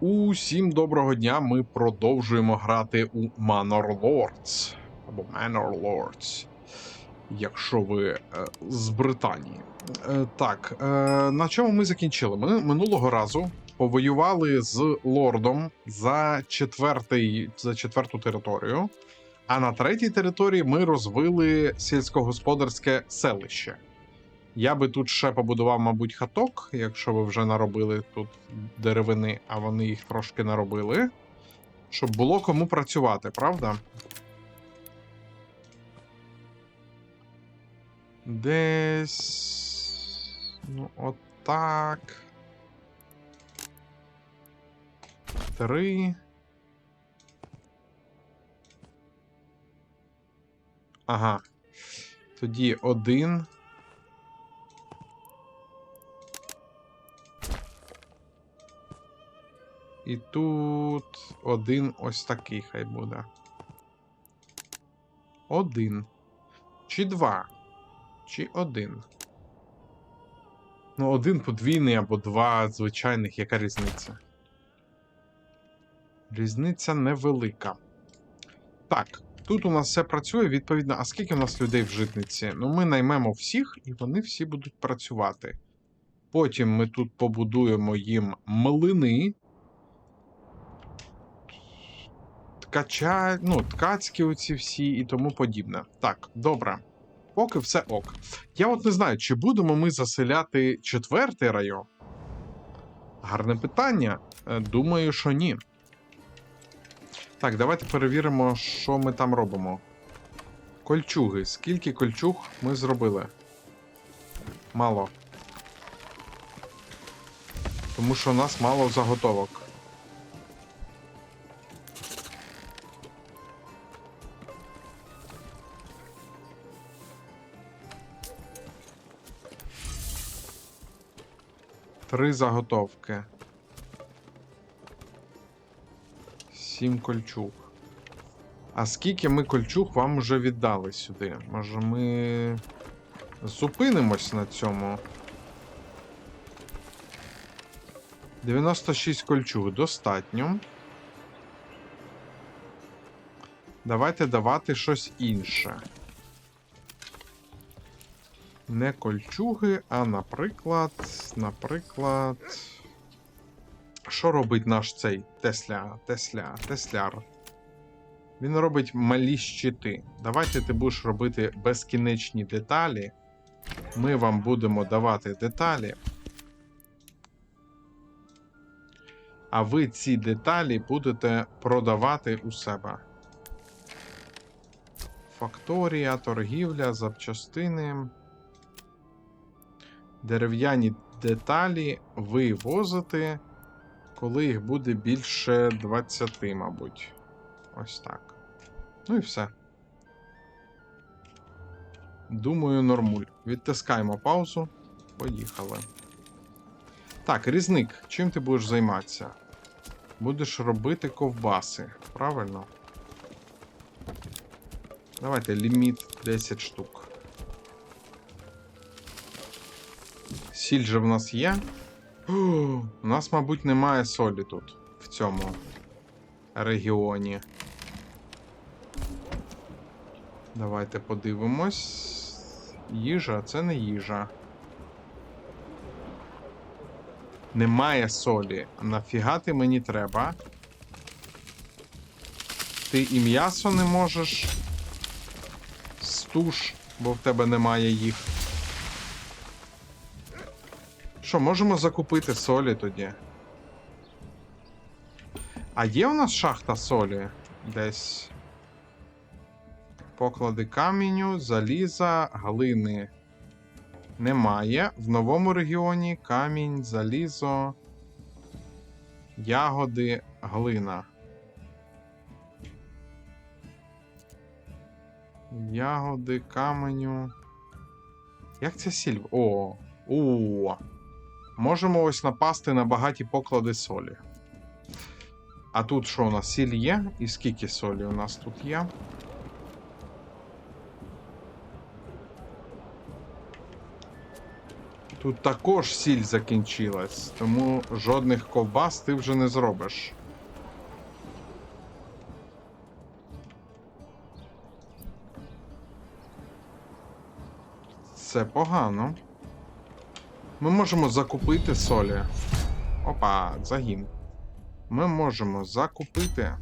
Усім доброго дня. Ми продовжуємо грати у Manor Lords. Або Manor Lords. Якщо ви е, з Британії. Е, так, е, на чому ми закінчили? Ми минулого разу повоювали з лордом за, четвертий, за четверту територію. А на третій території ми розвили сільськогосподарське селище. Я би тут ще побудував, мабуть, хаток, якщо ви вже наробили тут деревини, а вони їх трошки наробили. Щоб було кому працювати, правда? Десь. Ну, отак. Три. Ага. Тоді один. І тут один ось такий хай буде. Один. Чи два. Чи один. Ну, один подвійний або два звичайних, яка різниця? Різниця невелика. Так, тут у нас все працює, відповідно, а скільки у нас людей в житниці? Ну, ми наймемо всіх, і вони всі будуть працювати. Потім ми тут побудуємо їм млини. Ткача, ну, ткацькі оці всі і тому подібне. Так, добре. Поки все ок. Я от не знаю, чи будемо ми заселяти четвертий район? Гарне питання. Е, Думаю, що ні. Так, давайте перевіримо, що ми там робимо. Кольчуги. Скільки кольчуг ми зробили? Мало. Тому що у нас мало заготовок. Три заготовки. Сім кольчуг. А скільки ми кольчуг вам уже віддали сюди? Може ми зупинимось на цьому? 96 кольчуг достатньо. Давайте давати щось інше. Не кольчуги, а наприклад. Наприклад. Що робить наш цей Тесля? Тесля, Тесляр? Він робить малі щити. Давайте ти будеш робити безкінечні деталі. Ми вам будемо давати деталі. А ви ці деталі будете продавати у себе. Факторія, торгівля, запчастини. Дерев'яні деталі вивозити, коли їх буде більше 20, мабуть. Ось так. Ну і все. Думаю, нормуль. Відтискаємо паузу. Поїхали. Так, різник, чим ти будеш займатися? Будеш робити ковбаси, правильно? Давайте ліміт 10 штук. Сіль же в нас є. У нас, мабуть, немає солі тут, в цьому регіоні. Давайте подивимось. Їжа, це не їжа. Немає солі. Нафіга ти мені треба? Ти і м'ясо не можеш. Стуш, бо в тебе немає їх. Що, можемо закупити солі тоді? А є у нас шахта солі? Десь. Поклади каменю, заліза, глини. Немає. В новому регіоні камінь, залізо, ягоди, глина. Ягоди, каменю. Як це сіль? О! О! Можемо ось напасти на багаті поклади солі. А тут що у нас? Сіль є? І скільки солі у нас тут є? Тут також сіль закінчилась, тому жодних ковбас ти вже не зробиш. Це погано. Ми можемо закупити солі. Опа, загін. Ми можемо закупити.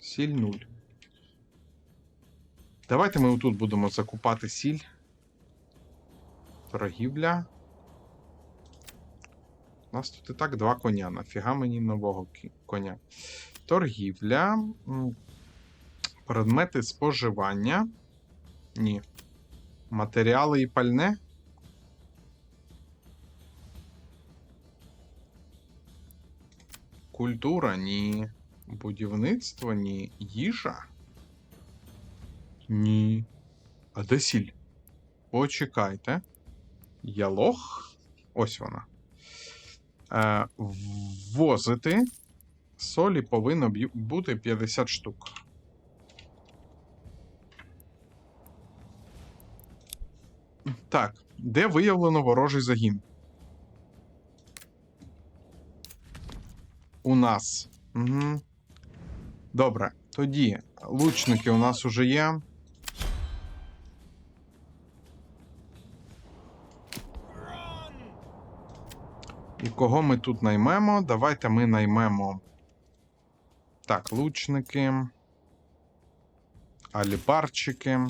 Сіль 0. Давайте ми отут будемо закупати сіль. Торгівля. У нас тут і так два коня. Нафіга мені нового коня. Торгівля. Предмети споживання. Ні. Матеріали і пальне. Культура ні. Будівництво ні. Їжа. Ні. А де сіль? Почекайте. Ялох. Ось вона. Е, ввозити. Солі повинно бути 50 штук. Так, де виявлено ворожий загін? У нас. Угу. Добре. Тоді лучники у нас уже є. І кого ми тут наймемо? Давайте ми наймемо. Так, лучники. Аліпарчики.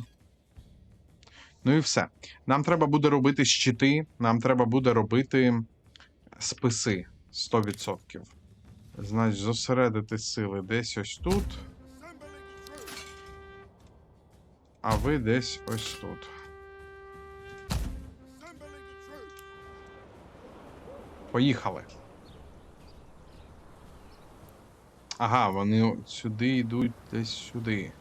Ну і все. Нам треба буде робити щити, нам треба буде робити списи 100%. Значить, зосередити сили десь ось тут. А ви десь ось тут. Поїхали. Ага, вони сюди йдуть десь сюди.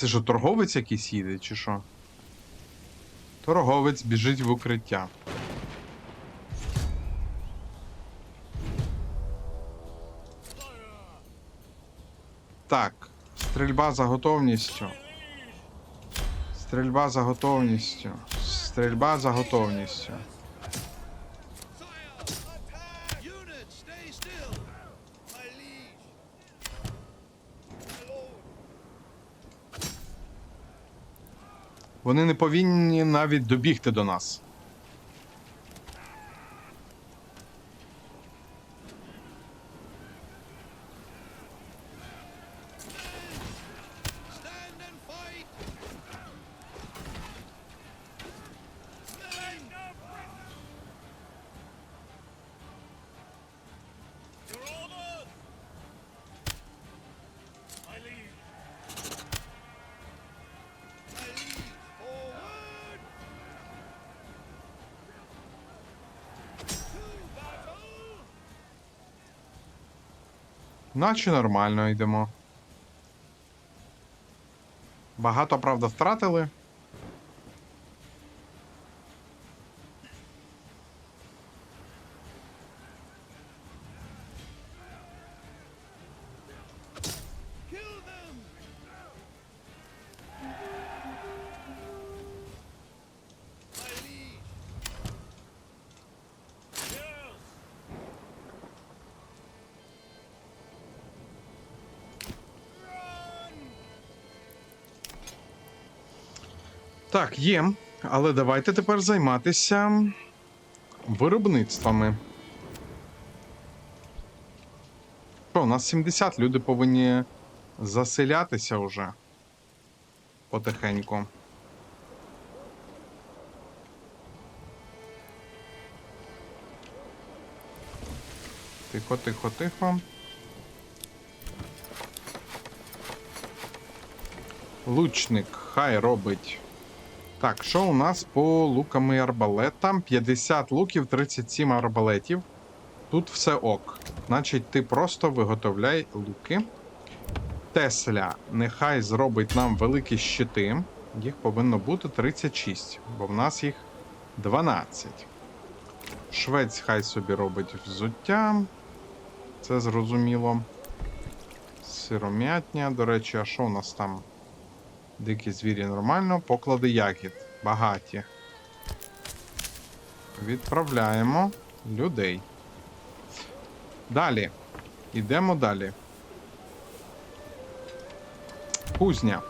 Це що, торговець якийсь їде, чи що? Торговець біжить в укриття. Так, стрільба за готовністю. Стрільба за готовністю. Стрільба за готовністю. Вони не повинні навіть добігти до нас. Наче нормально йдемо. Багато, правда, втратили. Так, є. Але давайте тепер займатися виробництвами. Що, у нас 70, люди повинні заселятися вже потихеньку. Тихо, тихо, тихо. Лучник, хай робить. Так, що у нас по лукам і арбалетам? 50 луків, 37 арбалетів. Тут все ок. Значить, ти просто виготовляй луки. Тесля нехай зробить нам великі щити. Їх повинно бути 36, бо в нас їх 12. Швець хай собі робить взуття. Це зрозуміло. Сиром'ятня. До речі, а що у нас там? Дикі звірі нормально. Поклади ягід. Багаті. Відправляємо людей. Далі. Йдемо далі. Кузня.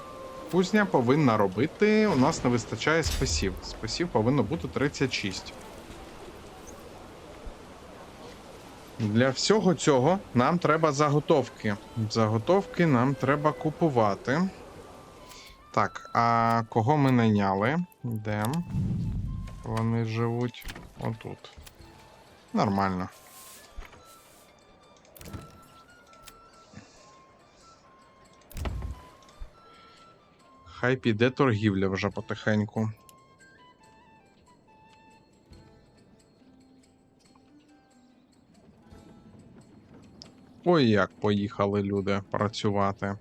Кузня повинна робити. У нас не вистачає списів. Списів повинно бути 36. Для всього цього нам треба заготовки. Заготовки нам треба купувати. Так, а кого ми найняли? Де? Вони живуть отут. Нормально. Хай піде торгівля вже потихеньку. Ой, як поїхали люди працювати.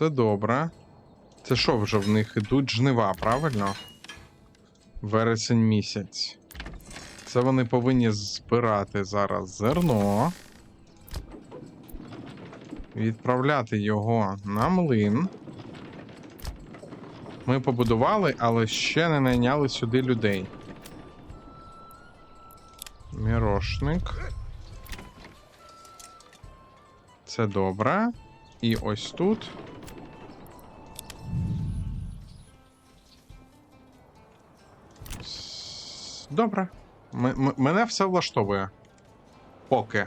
Це добре. Це що вже в них ідуть жнива, правильно? Вересень місяць. Це вони повинні збирати зараз зерно. Відправляти його на млин. Ми побудували, але ще не найняли сюди людей. Мірошник. Це добре. І ось тут. Добре. М- м- мене все влаштовує. Поки.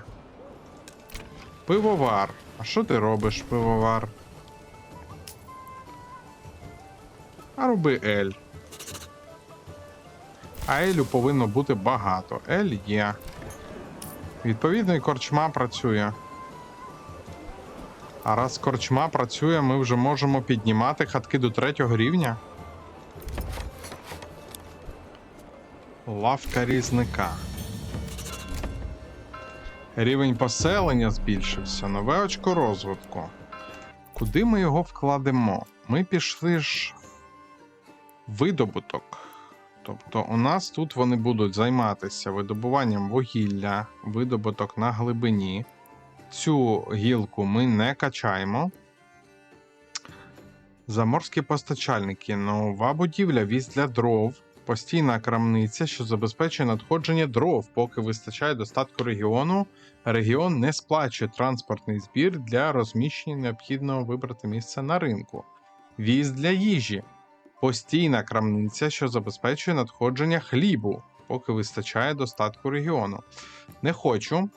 Пивовар. А що ти робиш, пивовар? А роби Ель. А Елю повинно бути багато. Ель є. Відповідно, і корчма працює. А раз корчма працює, ми вже можемо піднімати хатки до третього рівня. Лавка різника. Рівень поселення збільшився. Нове очко розвитку. Куди ми його вкладемо? Ми пішли ж видобуток. Тобто, у нас тут вони будуть займатися видобуванням вугілля, видобуток на глибині. Цю гілку ми не качаємо. Заморські постачальники. Нова будівля віз для дров. Постійна крамниця, що забезпечує надходження дров, поки вистачає достатку регіону. Регіон не сплачує транспортний збір для розміщення необхідного вибрати місце на ринку. Віз для їжі. Постійна крамниця, що забезпечує надходження хлібу, поки вистачає достатку регіону. Не хочу.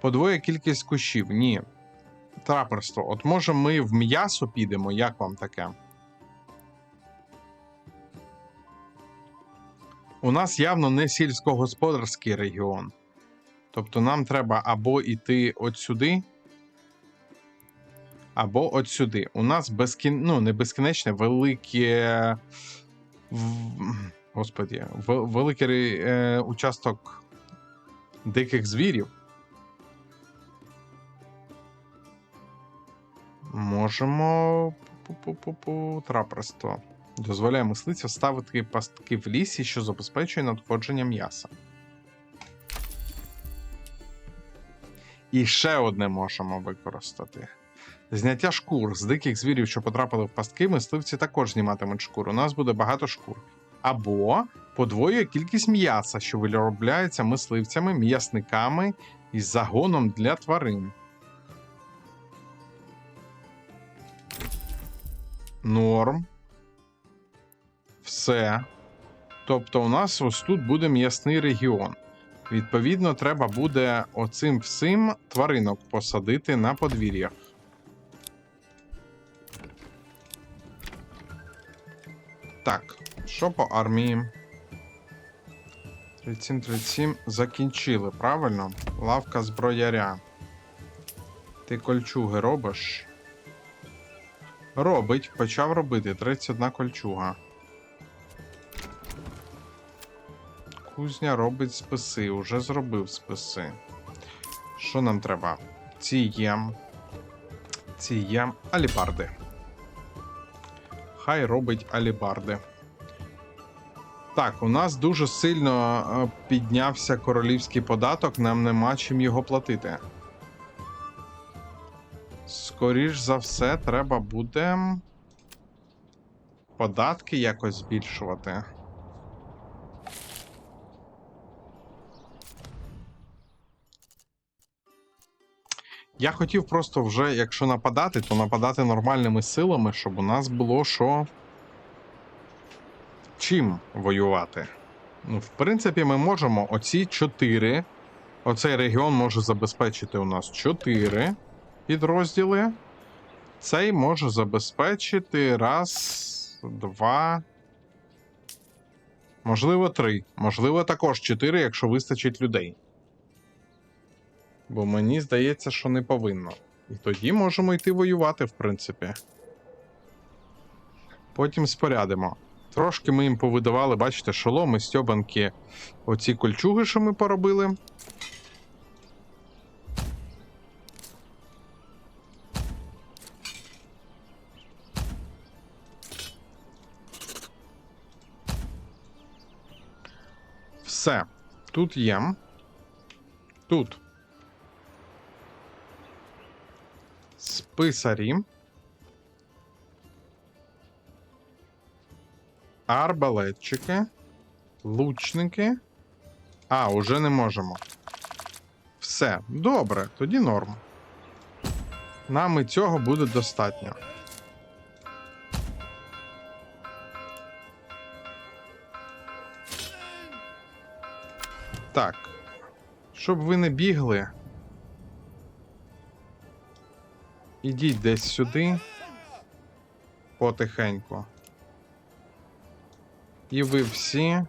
Подвоє кількість кущів. Ні. Траперство. От може ми в м'ясо підемо, як вам таке? У нас явно не сільськогосподарський регіон. Тобто нам треба або йти от сюди, або от сюди. У нас безкін... ну, не безкінечне, велике. Господі, великий е, участок диких звірів. Можемо пу-пу-пу-пу, траперство. Дозволяє мисливцям ставити пастки в лісі, що забезпечує надходження м'яса. І ще одне можемо використати. Зняття шкур з диких звірів, що потрапили в пастки, мисливці також зніматимуть шкур. У нас буде багато шкур. Або подвоює кількість м'яса, що виробляється мисливцями, м'ясниками із загоном для тварин. Норм. Все. Тобто, у нас ось тут буде м'ясний регіон. Відповідно, треба буде оцим всім тваринок посадити на подвір'ях. Так, що по армії? 37-37 закінчили, правильно? Лавка зброяря. Ти кольчуги робиш? Робить, почав робити 31 кольчуга. Кузня робить списи. Уже зробив списи. Що нам треба? Ці є. Ці є алібарди. Хай робить алібарди. Так, у нас дуже сильно е, піднявся королівський податок, нам нема чим його платити. Скоріш за все, треба буде податки якось збільшувати. Я хотів просто вже, якщо нападати, то нападати нормальними силами, щоб у нас було що. Чим воювати. Ну, в принципі, ми можемо оці чотири. Оцей регіон може забезпечити у нас чотири підрозділи. Цей може забезпечити раз, два. Можливо, три. Можливо, також чотири, якщо вистачить людей. Бо мені здається, що не повинно. І тоді можемо йти воювати, в принципі. Потім спорядимо. Трошки ми їм повидавали, бачите, шоломи, стьобанки, оці кольчуги, що ми поробили. Все. Тут є. Тут. Списарі. Арбалетчики. Лучники. А, уже не можемо. Все, добре, тоді норм. Нам і цього буде достатньо. Так. Щоб ви не бігли. Ідіть десь сюди. Потихеньку. І ви всі.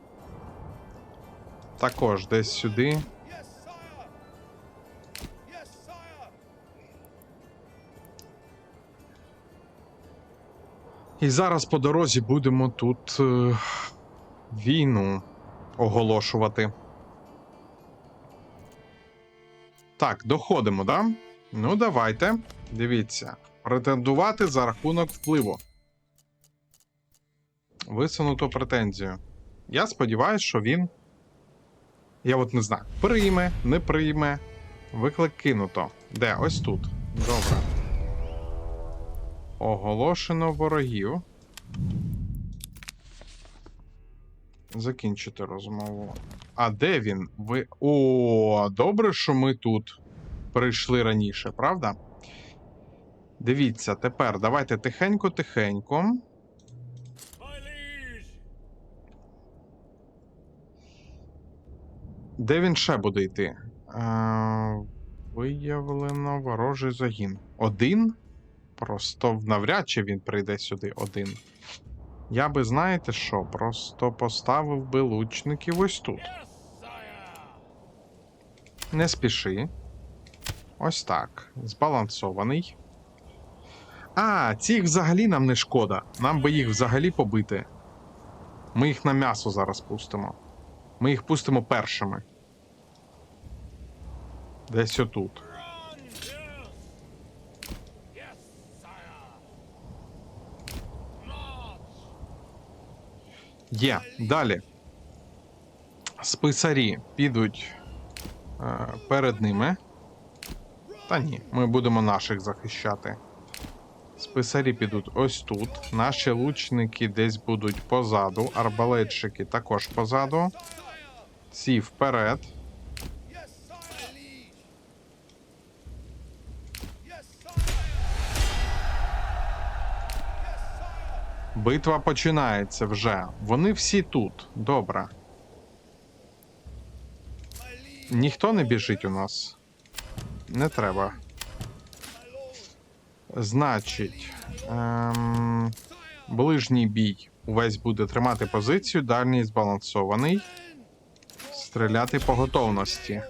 Також десь сюди. І зараз по дорозі будемо тут е, війну оголошувати. Так, доходимо, да? Ну, давайте. Дивіться. Претендувати за рахунок впливу. Висунуто претензію. Я сподіваюся, що він. Я от не знаю. Прийме, не прийме. Виклик кинуто. Де? Ось тут. Добре. Оголошено ворогів. Закінчити розмову. А де він? Ви. О, добре, що ми тут прийшли раніше, правда? Дивіться, тепер давайте тихенько-тихенько. Де він ще буде йти? Е, виявлено ворожий загін. Один? Просто навряд чи він прийде сюди один. Я би, знаєте що, просто поставив би лучників ось тут. Не спіши. Ось так. Збалансований. А, цих взагалі нам не шкода. Нам би їх взагалі побити. Ми їх на м'ясо зараз пустимо. Ми їх пустимо першими. Десь отут. Є. Далі. Списарі підуть е, перед ними. Та ні, ми будемо наших захищати. Списарі підуть ось тут. Наші лучники десь будуть позаду. Арбалетчики також позаду. Ці вперед. Битва починається вже. Вони всі тут. Добре. Ніхто не біжить у нас. Не треба. Значить. Ем... Ближній бій увесь буде тримати позицію, дальній збалансований. Стріляти по готовності.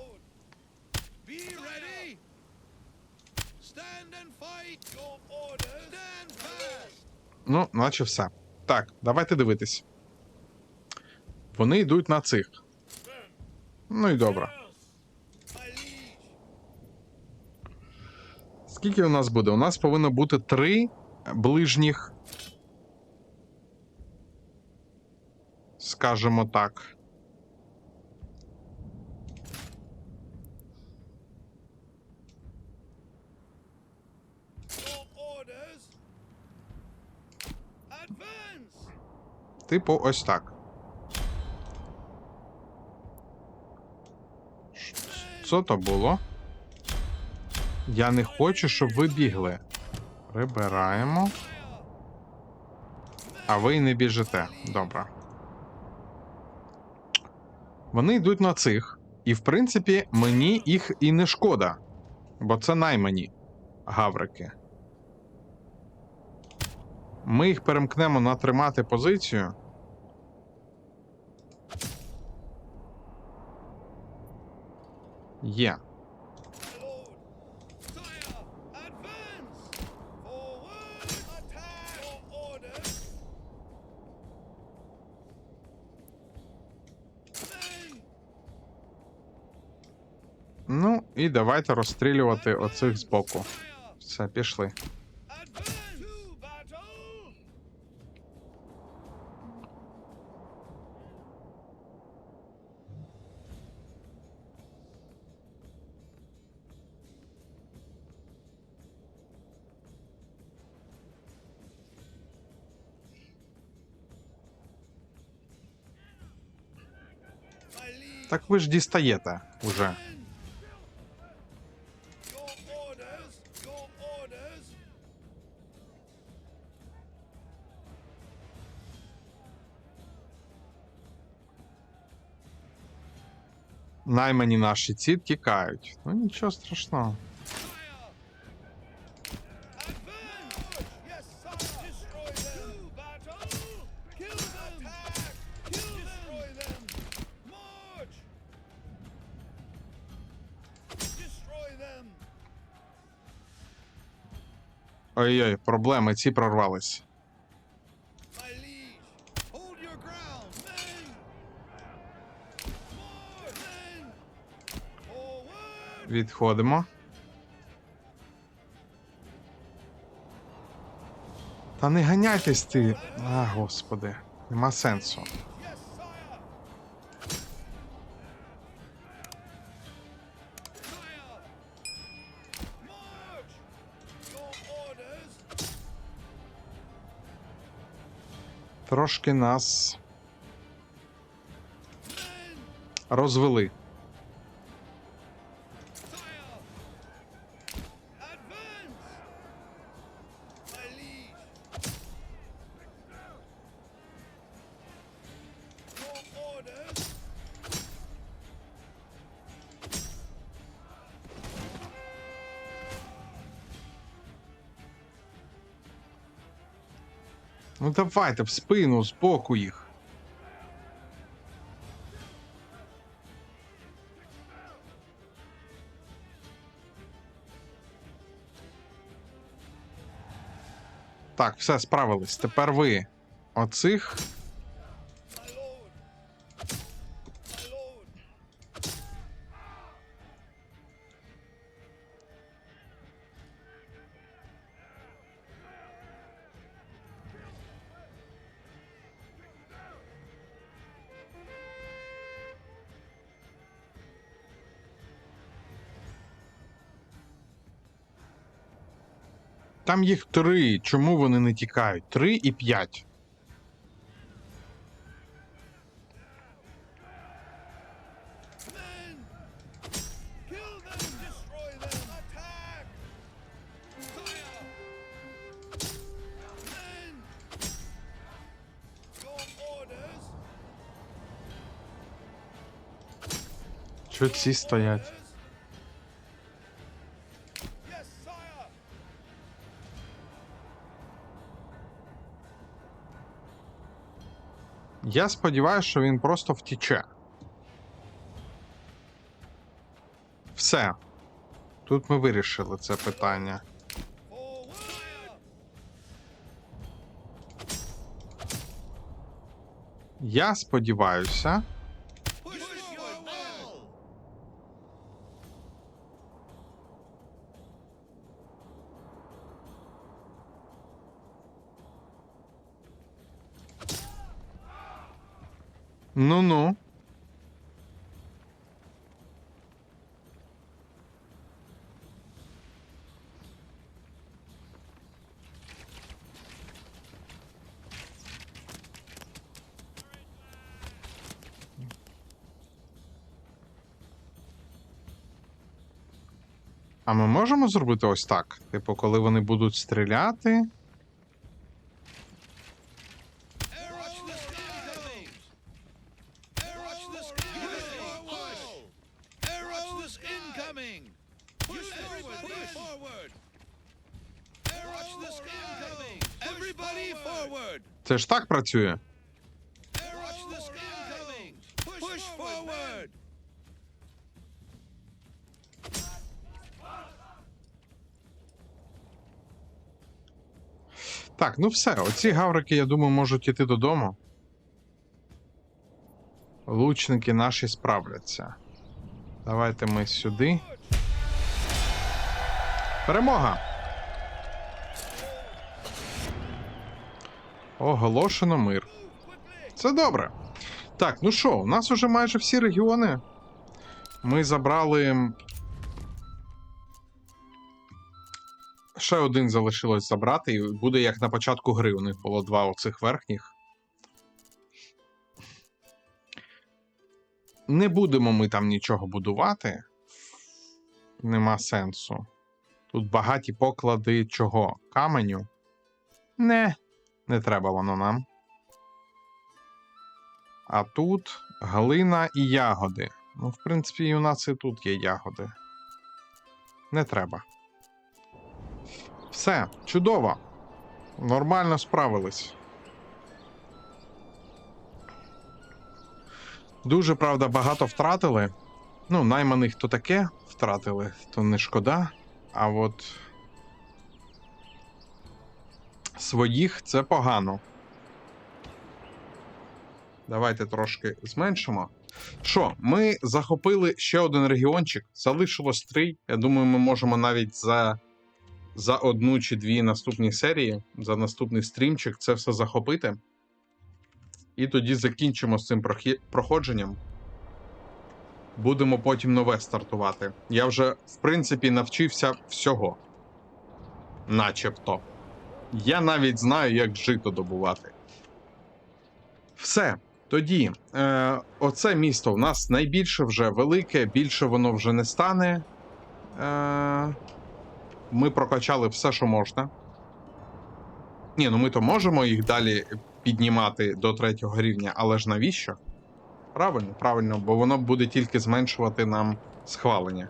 Ну, наче все. Так, давайте дивитись. Вони йдуть на цих. Ну і добре. Скільки у нас буде? У нас повинно бути три ближніх. Скажемо так. Типу, ось так. Що то було? Я не хочу, щоб ви бігли. Прибираємо. А ви не біжите. Добре. Вони йдуть на цих. І, в принципі, мені їх і не шкода. Бо це наймані гаврики. Ми їх перемкнемо на тримати позицію. Є. My Ну, і давайте розстрілювати оцих збоку. Sire. Все, пішли. Advance. To battle. My liege. Так ви ж дістаєте уже. Наймані наші ці тікають. Ну нічого страшного. Advance! Yes, sire! Destroy Відходимо. Та не ганяйтесь ти. А, господи, нема сенсу. Трошки нас розвели. Ну давайте в спину, з боку їх. Так, все, справились. Тепер ви. Оцих. Там їх три. Чому вони не тікають? Три і п'ять. Що ці стоять? Я сподіваюся, що він просто втіче. Все. Тут ми вирішили це питання. Я сподіваюся, Ну-ну. А ми можемо зробити ось так? Типу, коли вони будуть стріляти. Це ж так працює. Так, ну все, оці гаврики, я думаю, можуть іти додому. Лучники наші справляться. Давайте ми сюди. Перемога! Оголошено мир. Це добре. Так, ну що, у нас уже майже всі регіони. Ми забрали. Ще один залишилось забрати, і буде як на початку гри. У них було два оцих верхніх. Не будемо ми там нічого будувати. Нема сенсу. Тут багаті поклади чого? Каменю? Не, не треба воно нам. А тут глина і ягоди. Ну, в принципі, і у нас і тут є ягоди. Не треба. Все, чудово. Нормально справились. Дуже, правда, багато втратили. Ну, найманих то таке втратили, то не шкода. А от своїх це погано. Давайте трошки зменшимо. Що, ми захопили ще один регіончик, залишилось три. Я думаю, ми можемо навіть за, за одну чи дві наступні серії, за наступний стрімчик це все захопити. І тоді закінчимо з цим проходженням. Будемо потім нове стартувати. Я вже, в принципі, навчився всього. Начебто. Я навіть знаю, як жито добувати. Все. Тоді, е, оце місто у нас найбільше вже велике, більше воно вже не стане. Е, ми прокачали все, що можна. Ні, ну ми то можемо їх далі піднімати до третього рівня, але ж навіщо? Правильно, правильно, бо воно буде тільки зменшувати нам схвалення.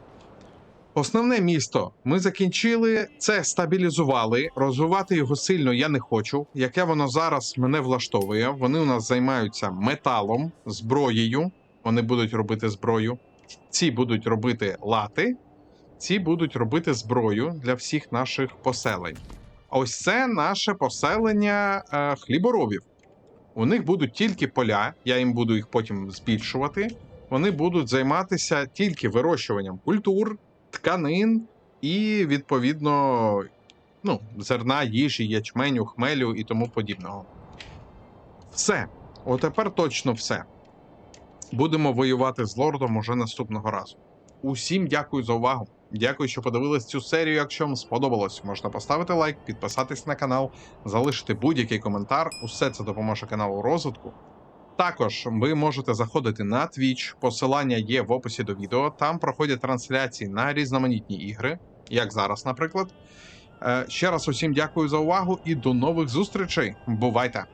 Основне місто ми закінчили, це стабілізували. Розвивати його сильно я не хочу. Яке воно зараз мене влаштовує. Вони у нас займаються металом, зброєю. Вони будуть робити зброю. Ці будуть робити лати, ці будуть робити зброю для всіх наших поселень. Ось це наше поселення е, хліборобів. У них будуть тільки поля, я їм буду їх потім збільшувати. Вони будуть займатися тільки вирощуванням культур, тканин і, відповідно, ну, зерна, їжі, ячменю, хмелю і тому подібного. Все. Отепер точно все. Будемо воювати з лордом уже наступного разу. Усім дякую за увагу. Дякую, що подивились цю серію. Якщо вам сподобалось, можна поставити лайк, підписатись на канал, залишити будь-який коментар. Усе це допоможе каналу розвитку. Також ви можете заходити на Twitch, посилання є в описі до відео. Там проходять трансляції на різноманітні ігри, як зараз, наприклад. Е, Ще раз усім дякую за увагу і до нових зустрічей. Бувайте!